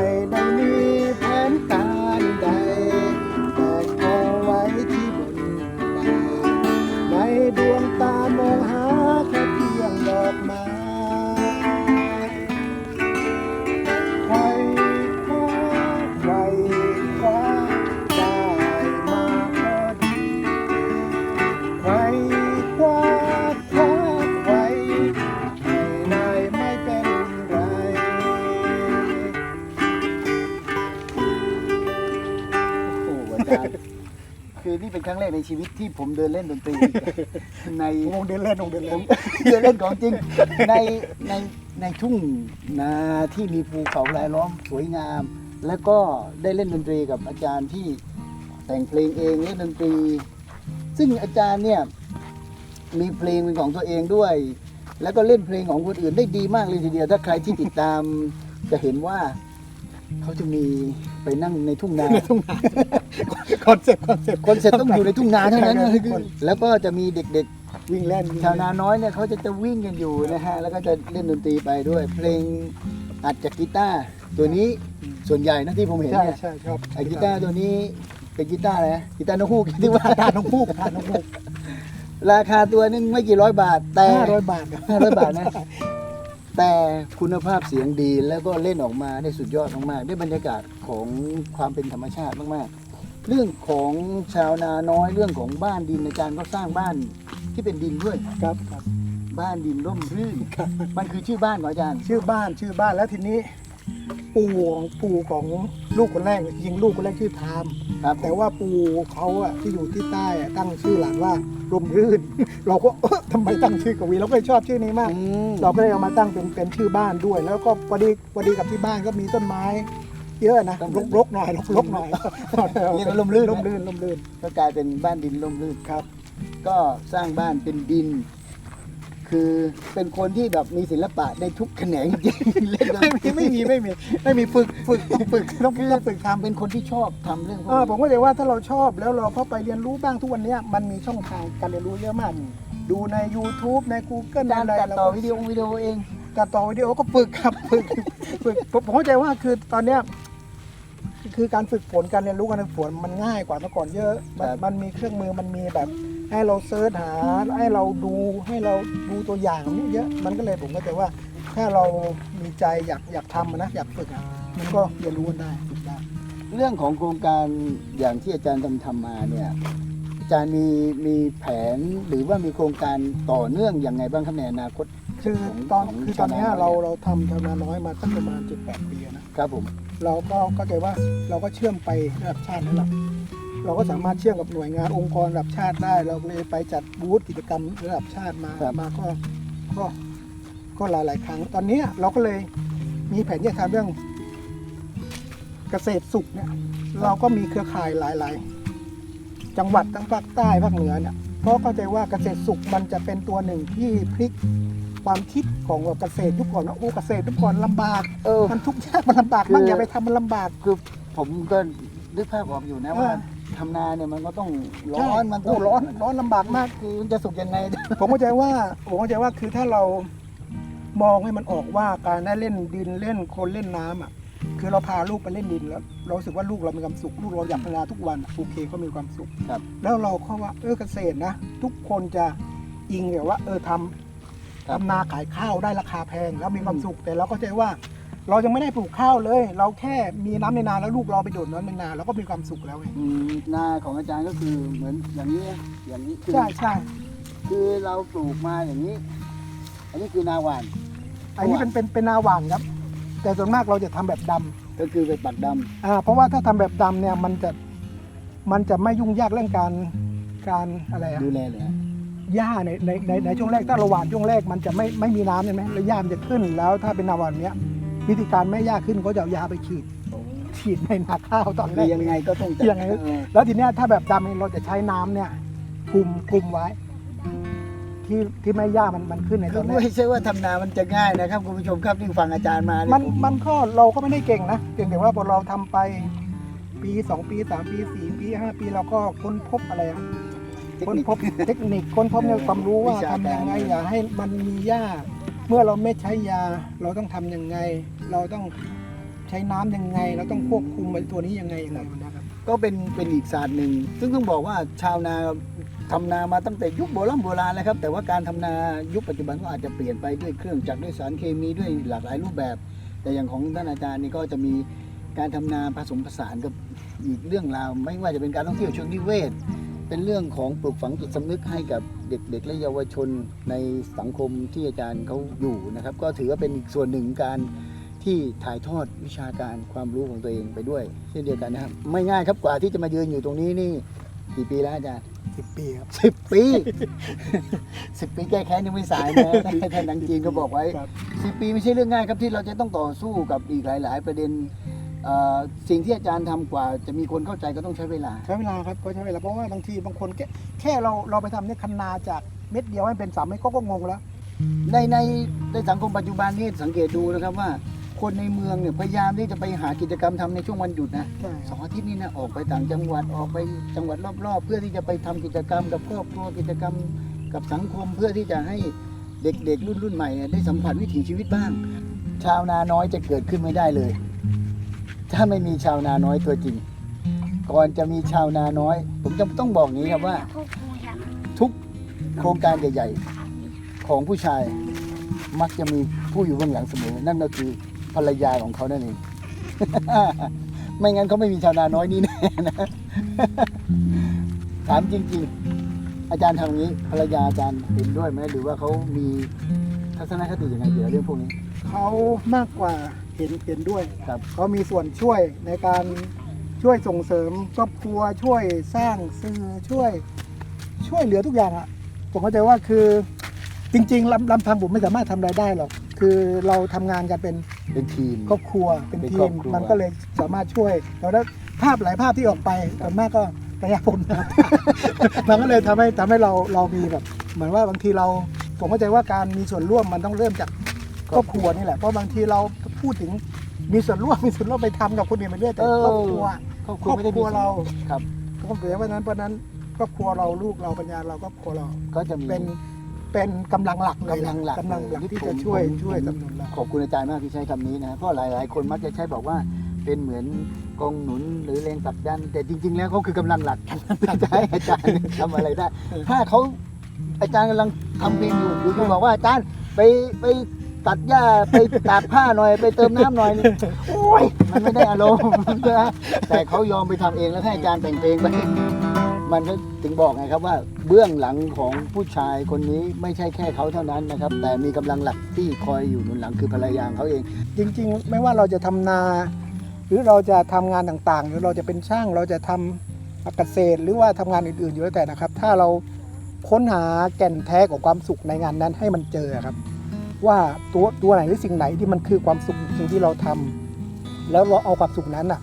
I know. เป็นครั้งแรกในชีวิตที่ผมเดินเล่นดนตรี ในวงเดินเล่นวงเดินผเล่มนเดินเล่นของจริงในในในทุ่งนาที่มีภูเขารายล้อมสวยงาม แล้วก็ได้เล่นดนตรีกับอาจารย์ที่แต่งเพลงเองเล่นดนตรี ซึ่งอาจารย์เนี่ยมีเพลงเป็นของตัวเองด้วย แล้วก็เล่นเพลงของคนอื่นได้ดีมากเลยทีเดียว ถ้าใครที่ติดตามจะเห็นว่า เขาจะมีไปนั่งในทุ่งนา ทุ่งนาคอนเซ็ปต์คอนเซ็ปต์คนเสร็จต้องอยู่ในทุ่งนาเท่านั้นใช่นะทุกคนแล้วก็จะมีเด็กวิ่งเล่นๆ ชาวนาน้อยเนี่ยเขาจะจะวิ่งกันอยู่นะฮะ แล้วก็จะเล่นดนตรีไปด้วย เพลงอัดจากกีตาร์ตัวนี้ส่วนใหญ่นะที่ผมเห็นใช่เนี่ยใช่ครับไอ้กีตาร์ตัวนี้เป็นกีตาร์อะไรนะกีตาร์นกฮูกที่ว่าทานน้องพูกทานน้องพูกราคาตัวนึงไม่กี่ร้อยบาทแต่ห้าร้อยบาทห้าร้อยบาทนะ แต่คุณภาพเสียงดีแล้วก็เล่นออกมาได้สุดยอดมากๆได้บรรยากาศของความเป็นธรรมชาติมากๆ เรื่องของชาวนาน้อยเรื่องของบ้านดินอาจารย์ก็สร้างบ้านที่เป็นดินด้วยครับครับบ้านดินร่มรื่นครับมันคือชื่อบ้านของอาจารย์ ชื่อบ้านชื่อบ้านแล้วทีนี้ ปู่ของปู่ของลูกคนแรกจริงๆลูกคนแรกชื่อไทาม ครับแต่ว่าปู่เขาอะที่อยู่ที่ใต้อะตั้งชื่อหลานว่าลมรื่น เราก็เอ๊ะทำไมตั้งชื่อกวีเราก็เลยชอบชื่อนี้มากอืมเราก็เลยเอามาตั้งเป็นเป็นชื่อบ้านด้วย แล้วก็พอดีพอดีกับที่บ้านก็มีต้นไม้ เยอะนะรกรกๆหน่อยรกรกๆหน่อยเรียกว่าร่มรื่น ร่มนะรื่นร่มรื่นก็กลายเป็นบ้านดินร่มรื่นครับ ก็สร้างบ้านเป็นดิน คือเป็นคนที่แบบมีศิลปะในทุกแขนงจริงๆเล่นดนไม่ตรีมีไม่มีไม่มีไม่มีฝึกฝึกต้องฝึกต้องคือต้องฝึกทำเป็นคนที่ชอบทำเรื่องพวกเออนี้ผมก็เลยว่าถ้าเราชอบแล้วเราเข้าไปเรียนรู้บ้างทุกวันเนี้ยมันมีช่องทางการเรียนรู้เยอะมาก ดูใน YouTube ใน Google ในการอะไรตัดเราต่อก็วิดีโอวิดีโอเองการต่อวิดีโอก็ฝึกครับฝึกฝึกผมผมเข้าใจว่าคือตอนเนี้ยคือการฝึกฝนการเรียนรู้การฝึกฝนมันง่ายกว่าเมื่อก่อนเยอะมันมันมีเครื่องมือมันมีแบบ ให้เราเซิร์ชหาให้เราดูให้เราดูตัวอย่างนี่เยอะมันก็เลยผมก็จะว่า ถ้าเรามีใจอยากอยากทำอะนะอยากฝึกอะมันก็เรียนรู้กันได้ฝึกได้ เรื่องของโครงการอย่างที่อาจารย์ทำทำมาเนี่ยอาจารย์มีมีแผนหรือว่ามีโครงการต่อเนื่องอย่างไงบ้างครับในอนาคต คือของตอนของคือตอนเนี้ยชาวนาเราเนี่ยเราทำชาวนาน้อยมาตั้งประมาณ 7-8 ปีอะนะครับผม เราก็เข้าใจว่าเราก็เชื่อมไประดับชาตินั่นแหละ เราก็สามารถเชื่อมกับหน่วยงานองค์กรระดับชาติได้ เราเลยไปจัดบูธกิจกรรมระดับชาติมามาก็ก็ก็หลายหลายๆครั้ง ตอนเนี้ยเราก็เลยมีแผนที่จะทำเรื่องเกษตรสุขเนี่ยเราก็มีเครือข่ายหลาย ๆ จังหวัดทั้งภาคใต้ภาคเหนือเนี่ยเพราะเข้าใจว่าเกษตรสุขมันจะเป็นตัวหนึ่งที่พลิกความคิดของเกษตรยุคก่อนว่าโอ้เกษตรยุคก่อนลำบากเออมันทุกข์ยากมันลำบากคือมันอย่าไปทำมันลำบากคือผมก็นึกภาพออกอยู่นะเออว่า ทำนาเนี่ยมันก็ต้องร้อนมันต้องโร้อนร้อนลำบากมากคือมันจะสุกยังไง ผมเข้าใจว่าผมเข้าใจว่าคือถ้าเรามองให้มันออกว่าการได้เล่นดินเล่นคนเล่นน้ำอะ คือเราพาลูกไปเล่นดินแล้ว เรารู้สึกว่าลูกเรามีความสุขลูกเราอยากทำงานทุกวันอะโอเคเขามีความสุขครับ แล้วเราเข้าว่าเออเกษตรนะ ทุกคนจะอิงแบบว่า เออทำครับ ทำนาขายข้าวได้ราคาแพงแล้วมีความสุขแต่เราก็ใจว่า เรายังไม่ได้ปลูกข้าวเลย เราแค่มีน้ำในนาแล้วลูกเราไปโดดน้ำในนาเราก็มีความสุขแล้วไงอืมนาของอาจารย์ก็คือเหมือนอย่างนี้นะอย่างนี้คือใช่ใช่คือเราปลูกมาอย่างนี้ อันนี้คือนาหวานอันนี้เป็นเป็นเป็นนาหวานครับ แต่ส่วนมากเราจะทำแบบดำก็คือไปปักดำอ่าเพราะว่าถ้าทำแบบดำเนี่ยมันจะมันจะไม่ยุ่งยากเรื่องการการอะไรอะ ดูแลเลยฮะหญ้าในในในในช่วงแรกถ้าเราหว่านช่วงแรกมันจะไม่ไม่มีน้ำใช่ไหมแล้วหญ้ามันจะขึ้นแล้วถ้าเป็นนาหวานเนี้ย วิธีการไม่ให้หญ้าขึ้นเขาจะเอายาไปฉีด ฉีดในนาข้าวตอนแรคือกยังไงก็ต้องจัดยังไง เออแล้วทีเนี้ยถ้าแบบดำเนี่ยเราจะใช้น้ำเนี่ยคลุมคลุมไว้ ที่ที่ไม่ให้หญ้ามันมันขึ้นในคืตออนแรกไม่ใช่ว่าทำนามันจะง่ายนะครับคุณผู้ชมครับที่ฟังอาจารย์มาเนี่ยมันมันก็เราก็ไม่ได้เก่งนะเก่งแต่ว่าพอเราทำไปปีสองปีสามปีสี่ปีห้าปีเราก็ค้นพบอะไรอะเทคค้นนิค พบเทคนิคค้นพบในความรู้ว่าวิชาทำการ ยังไงอย่าให้มันมีหญ้า เมื่อเราไม่ใช้ยาเราต้องทำยังไง เราต้องใช้น้ำยังไง เราต้องควบคุมไอ้ตัวนี้ยังไงยังไงนะครับ ก็เป็นเป็นอีกศาสตร์หนึ่ง ซึ่งต้องบอกว่าชาวนาทำนามาตั้งแต่ยุคโบราณโบราณแล้วครับ แต่ว่าการทำนายุคปัจจุบันก็อาจจะเปลี่ยนไปด้วยเครื่องจักรด้วยสารเคมีด้วยหลากหลายรูปแบบ แต่อย่างของท่านอาจารย์นี่ก็จะมีการทำนาผสมผสานกับอีกเรื่องราว ไม่ว่าจะเป็นการท่องเที่ยวเชิงนิเวศ เป็นเรื่องของปลูกฝังจิตสำนึกให้กับเด็กๆและเยาวชนในสังคมที่อาจารย์เขาอยู่นะครับ ก็ถือว่าเป็นอีกส่วนหนึ่งการ ที่ถ่ายทอดวิชาการความรู้ของตัวเองไปด้วย เช่นเดียวกันนะครับ ไม่ง่ายครับกว่าที่จะมายืนอยู่ตรงนี้นี่กี่ปีแล้วอาจารย์สิบปีครับสิบปีสิบปีแก้แค้นยังไม่สายนะท่านหนังจีนก็บอกไว้ครับสิบปีไม่ใช่เรื่องง่ายครับที่เราจะต้องต่อสู้กับอีกหลาย ๆ ประเด็นเอ่อสิ่งที่อาจารย์ทำกว่าจะมีคนเข้าใจก็ต้องใช้เวลา ใช้เวลาครับก็ใช้เวลาเพราะว่าบางทีบางคนแค่แค่เราเราไปทำเนี่ยคันนาจากเม็ดเดียวให้เป็นสามเม็ดก็ก็งงแล้วในในในสังคมปัจจุบันนี้สังเกตดูนะครับว่า คนในเมืองเนี่ยพยายามที่จะไปหากิจกรรมทำในช่วงวันหยุดนะใช่สองอาทิตย์นี้นะออกไปต่างจังหวัดออกไปจังหวัดรอบๆ เพื่อที่จะไปทำกิจกรรมกับครอบครัวกิจกรรมกับสังคมเพื่อที่จะให้เด็กๆรุ่นรุ่นใหม่เนี่ยได้สัมผัสวิถีชีวิตบ้าง ชาวนาน้อยจะเกิดขึ้นไม่ได้เลย ถ้าไม่มีชาวนาน้อยตัวจริง ก่อนจะมีชาวนาน้อย ผมจะต้องบอกอย่างนี้ครับว่า ทุกโครงการใหญ่ ๆ ของผู้ชายมักจะมีผู้อยู่เบื้องหลังเสมอ นั่นก็คือ ภรรยาของเขานั่นเอง ไม่งั้นเขาไม่มีชาวนาน้อยนี่แน่นะ ถามจริง ๆ อาจารย์ทำอย่างนี้ภรรยาอาจารย์เห็นด้วยไหมหรือว่าเขามีทัศนคติยังไงเกี่ยวกับเรื่องพวกนี้ เขามากกว่าเห็นเห็นด้วยครับ เขามีส่วนช่วยในการช่วยส่งเสริมครอบครัวช่วยสร้างสื่อช่วย ช่วยเหลือทุกอย่างอะผมเข้าใจว่าคือจริงๆลำลำพังผมไม่สามารถทำรายได้หรอก คือเราทำงานกันเป็นเป็นทีม ครอบครัวเป็นเป็นทีครอมบครัว มันก็เลยสามารถช่วยแล้วได้ภาพหลายภาพที่ออกไปส่วนมากก็ระยะผมนะครับ มันก็เลยทำให้ทำให้เราเรามีแบบ เหมือนว่าบางทีเราผมเข้าใจว่าการมีส่วนร่วมมันต้องเริ่มจากครอบครัวนี่แหละเพราะบางทีเราพูดถึงมีส่วนร่วมมีส่วนร่วมไปทำกับคนอื่นไปเรื่อยแต่เออครอบครัว ครอบคครัรวอบไม่ได้คมีรัวเรา ครับก็เปรียบว่านั้นเพราะฉะนั้นครอบครัวเราลูกเราปัญญาเราครอบครัวเรา ก็จะมีเป็น เป็นกำลังหลักเลยกำลังหลักกำลังหลักเลยที่จะผมช่วยผม ช่วยสนับสนุนเรา ขอบคุณอาจารย์มากที่ใช้คำนี้นะเพราะหลาย ๆ คนมักจะใช้บอกว่าเป็นเหมือนกองหนุนหรือแรงผลักดัน แต่จริง ๆ แล้วเขาคือกำลังหลักที่จะให้อาจารย์ทำอะไรได้ ถ้าเขาอาจารย์กำลังทำเพลงอยู่อยู่ๆบอกว่าอาจารย์ไปไปตัดหญ้าไปตากผ้าหน่อยไปเติมน้ำหน่อยนี่โอ้ยมันไม่ได้อารมณ์นะแต่เขายอมไปทำเองแล้วให้อาจารย์แต่งเพลงไป มันก็ถึงบอกไงครับว่าเบื้องหลังของผู้ชายคนนี้ไม่ใช่แค่เขาเท่านั้นนะครับ แต่มีกำลังหลักที่คอยอยู่หนุนหลังคือภรรยาของเขาเอง จริง ๆ ไม่ว่าเราจะทำนา หรือเราจะทำงานต่างๆ หรือเราจะเป็นช่างเราจะทำเกษตรหรือว่าทำงานอื่นๆอยู่แล้วแต่นะครับ ถ้าเราค้นหาแก่นแท้ของความสุขในงานนั้นให้มันเจอครับ ว่าตัวตัวไหนหรือสิ่งไหนที่มันคือความสุขสิ่งที่เราทำแล้วเราเอาความสุขนั้นอะ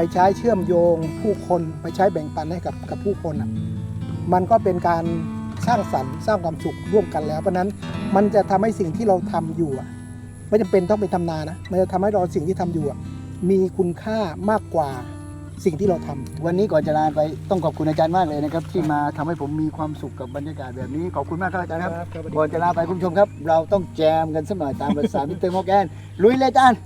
ไปใช้เชื่อมโยงผู้คนไปใช้แบ่งปันให้กับกับผู้คนอะมันก็เป็นการสร้างสรรค์สร้างความสุขร่วมกันแล้ว เพราะฉะนั้นมันจะทำให้สิ่งที่เราทำอยู่อะไม่จำเป็นต้องเป็นทำนานะมันจะทำให้เราสิ่งที่ทำอยู่อะมีคุณค่ามากกว่าสิ่งที่เราทำวันนี้ก่อนจะลาไปต้องขอบคุณอาจารย์มากเลยนะครับ ที่มาทำให้ผมมีความสุขกับบรรยากาศแบบนี้ขอบคุณมากครับอาจารย์ครับก่อนจะลาไปคุณผู้ชมครับ เราต้องแจมกันสักหน่อยตามภาษามิสเตอร์มอร์แกนลุยเลยอาจารย์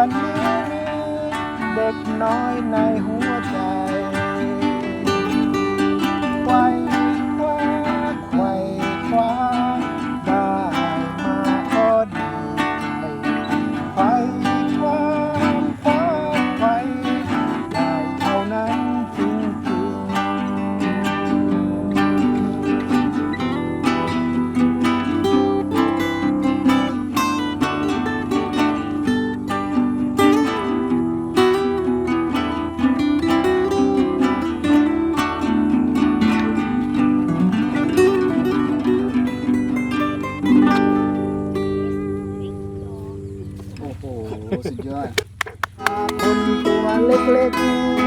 วันนี้มีเด็กน้อยในหัว Bosen jalan. Aku.